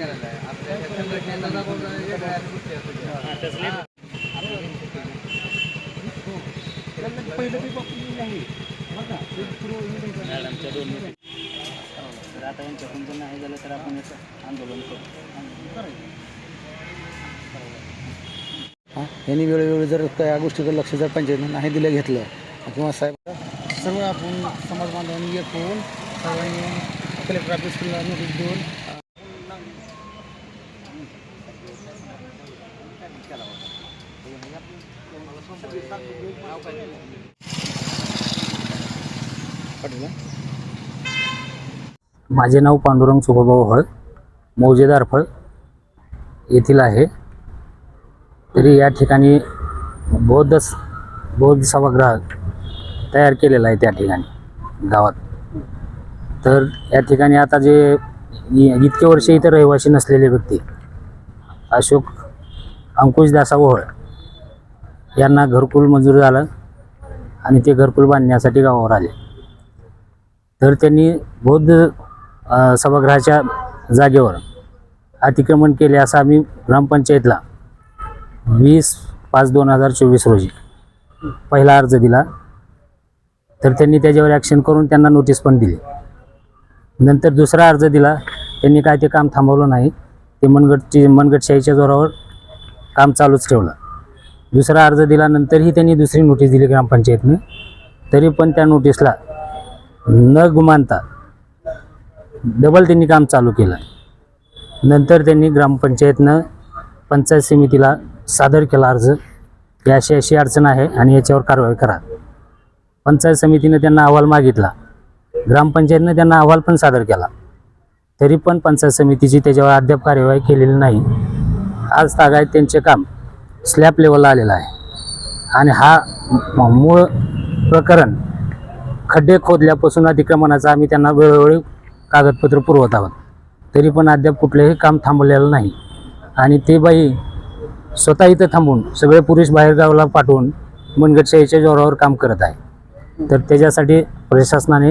तर काय करायचं आहे आपल्या संघटनेला सगळ्या गोष्टी असू द्या. मॅडमच्या दोन तर आता यांच्याकडून जर नाही झालं तर आपण याचं आंदोलन करू. हां यांनी वेळोवेळी जर त्या गोष्टीकडे लक्ष जर पंचायतीनं नाही दिलं घेतलं किंवा साहेब सर्व आपण समाज बांधवांनी एक होऊन सर्वांनी कलेक्टर ऑफिसला नोटीस देऊन माझे नाव पांडुरंग सुभाभाऊ हळ मौजेदार फळ येथील आहे. तरी या ठिकाणी बौद्ध बौद्ध सभागृह तयार केलेला आहे त्या ठिकाणी गावात. तर या ठिकाणी आता जे इतके वर्ष इथे रहिवासी नसलेले व्यक्ती अशोक अंकुश दासा ओहळ यांना घरकुल मंजूर झालं आणि ते घरकुल बांधण्यासाठी गावावर आले. तर त्यांनी बौद्ध सभागृहाच्या जागेवर अतिक्रमण केले असं आम्ही ग्रामपंचायतला वीस पाच दोन हजार चोवीस रोजी पहिला अर्ज दिला. तर त्यांनी त्याच्यावर ॲक्शन करून त्यांना नोटीस पण दिली. नंतर दुसरा अर्ज दिला त्यांनी काय ते काम थांबवलं नाही. ते मनगटची मनगटशाहीच्या जोरावर काम चालूच ठेवलं. दुसरा अर्ज दिल्यानंतरही त्यांनी दुसरी नोटीस दिली ग्रामपंचायतनं. तरी पण त्या नोटीसला न गुमानता डबल त्यांनी काम चालू केलं. नंतर त्यांनी ग्रामपंचायतनं पंचायत समितीला सादर केला अर्ज. की अशी अशी अडचण आहे आणि याच्यावर कारवाई करा. पंचायत समितीनं त्यांना अहवाल मागितला. ग्रामपंचायतनं त्यांना अहवाल पण सादर केला. तरी पण पंचायत समितीची त्याच्यावर अद्याप कार्यवाही केलेली नाही. आज तागायत त्यांचे काम. स्लॅब लेवलला आलेला आहे. आणि हा मूळ प्रकरण खड्डे खोदल्यापासून अतिक्रमणाचा आम्ही त्यांना वेळोवेळी कागदपत्र पुरवत आहोत. तरी पण अद्याप कुठलंही काम थांबवलेलं नाही. आणि ते बाई स्वतः इथं थांबून सगळे पुरुष बाहेरगावाला पाठवून मनगटशाहीच्या जोरावर काम करत आहे. तर त्याच्यासाठी प्रशासनाने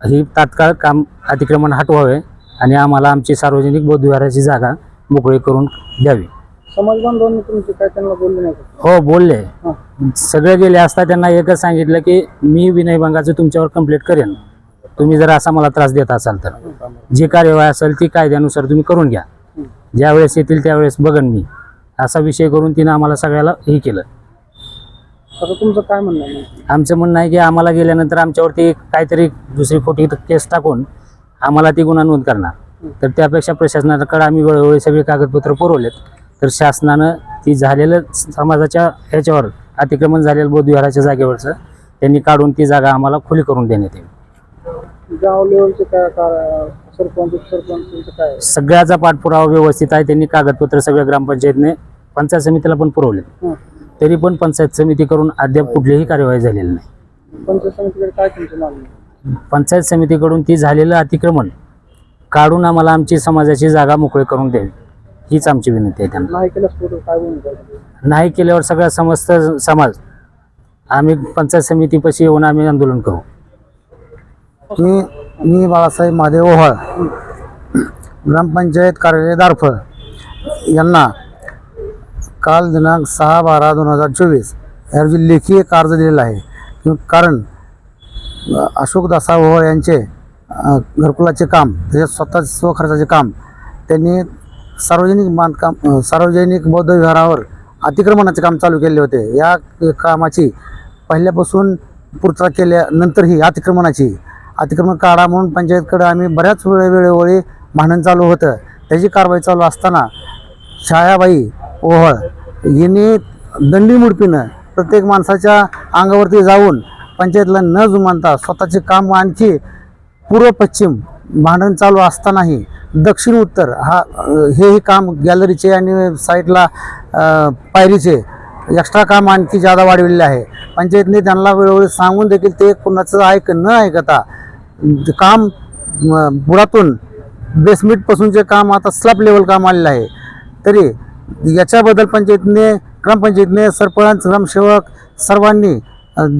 ही तात्काळ काम अतिक्रमण हटवावे आणि आम्हाला आमची सार्वजनिक बौद्धविहाराची जागा मोकळी करून द्यावी. समाज बांधवांनी तुमचे काय त्यांना बोलले नाही का? हो बोलले. हां. सगळे गेले असता त्यांना एकच सांगितलं की मी विनयभंगाचं तुमच्यावर कंप्लेंट करेन. तुम्ही जर असा मला त्रास देत असाल तर. जी कार्यवाही असेल ती कायद्यानुसार तुम्ही करून घ्या. ज्यावेळेस येतील त्यावेळेस बघन मी. असा विषय करून तिनं आम्हाला सगळ्याला हे केलं. आता तुमचं काय म्हणणं आहे? आमचं म्हणणं आहे की आम्हाला गेल्यानंतर आमच्यावरती काहीतरी दुसरी खोटी केस टाकून आम्हाला ती गुन्हा नोंद करणार. तर त्यापेक्षा प्रशासनाकडे आम्ही वेळोवेळी सगळे कागदपत्र पुरवलेत. तर शासनानं ती झालेलं समाजाच्या ह्याच्यावर अतिक्रमण झालेलं बौद्धविहाराच्या जागेवरचं त्यांनी काढून ती जागा आम्हाला खुली करून देण्यात येईल गाव लेवलचे काय काय सरपंच उपसरपंच तुमचं काय आहे? सगळ्याचा पाठपुरावा व्यवस्थित आहे त्यांनी कागदपत्र सगळ्या ग्रामपंचायतने पंचायत समितीला पण पुरवले. तरी पण पंचायत समितीकडून अद्याप कुठलीही कार्यवाही झालेली नाही पंचायत समितीकडे काय तुमची मागणी आहे? पंचायत समितीकडून ती झालेलं अतिक्रमण काढून आम्हाला आमची समाजाची जागा मोकळी करून द्यावी हीच आमची विनंती आहे त्यांना. नाही केल्यास पुढे काय भूमिका आहे? नाही केल्यावर सगळा समस्त समाज आम्ही पंचायत समितीपाशी येऊन आम्ही आंदोलन करू. मी मी बाळासाहेब महादेव ओहाळ ग्रामपंचायत कार्यालय दारफळ यांना काल दिनांक सहा बारा दोन हजार चोवीस या रोजी लेखी एक अर्ज दिलेला आहे. कारण अशोकदासा ओहाळ यांचे अ, घरकुलाचे काम त्याच्यात स्वतः स्वखर्चाचे काम त्यांनी सार्वजनिक बांधकाम सार्वजनिक बौद्ध विहारावर अतिक्रमणाचे काम चालू केले होते. या कामाची पहिल्यापासून पूर्तता केल्यानंतरही अतिक्रमणाची अतिक्रमण काढा म्हणून पंचायतकडे आम्ही बऱ्याच वेळोवेळी भांडण चालू होतं. त्याची कारवाई चालू असताना छायाबाई ओहळ यांनी दंडी मुडपीनं प्रत्येक माणसाच्या अंगावरती जाऊन पंचायतला न जुमानता स्वतःचे काम आणखी पूर्व पश्चिम भांडण चालू असतानाही दक्षिण उत्तर हा हेही काम गॅलरीचे आणि साईडला पायरीचे एक्स्ट्रा काम आणखी जादा वाढविले आहे. पंचायतने त्यांना वेळोवेळी सांगून देखील ते कुणाचं ऐक न ऐकता काम बुडातून बेसमेंटपासूनचे काम आता स्लॅब लेवल काम आलेलं आहे. तरी याच्याबद्दल पंचायतीने ग्रामपंचायतीने सरपंच ग्रामसेवक सर्वांनी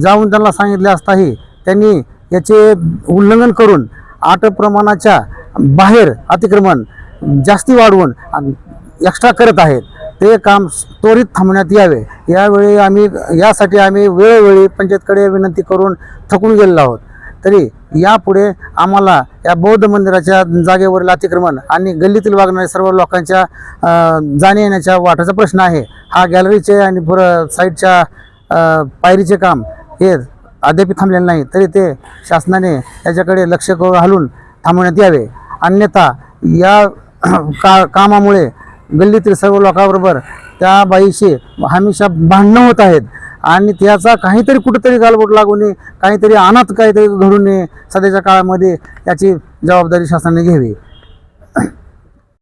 जाऊन त्यांना सांगितले असताही त्यांनी याचे उल्लंघन करून आठ प्रमाणाच्या बाहेर अतिक्रमण जास्ती वाढवून एक्स्ट्रा करत आहेत. ते काम त्वरित थांबण्यात यावे. यावेळी आम्ही यासाठी आम्ही वेळोवेळी पंचायतकडे विनंती करून थकून गेलेलो आहोत. तरी यापुढे आम्हाला या बौद्ध मंदिराच्या जागेवरील अतिक्रमण आणि गल्लीतील वागणाऱ्या सर्व लोकांच्या अ, जाण्या येण्याच्या वाटाचा प्रश्न आहे. हा गॅलरीचे आणि पुर साईडच्या पायरीचे काम हे अद्याप थांबलेलं नाही तरी ते शासनाने याच्याकडे लक्ष करून घालून थांबवण्यात यावे. अन्यथा या का कामामुळे गल्लीतील सर्व लोकांबरोबर त्या बाईशी हमेशा भांडणं होत आहेत. आणि त्याचा काहीतरी कुठंतरी गालबोट लागू नये काहीतरी अनाथ काहीतरी घडू नये सध्याच्या काळामध्ये याची जबाबदारी शासनाने घ्यावी.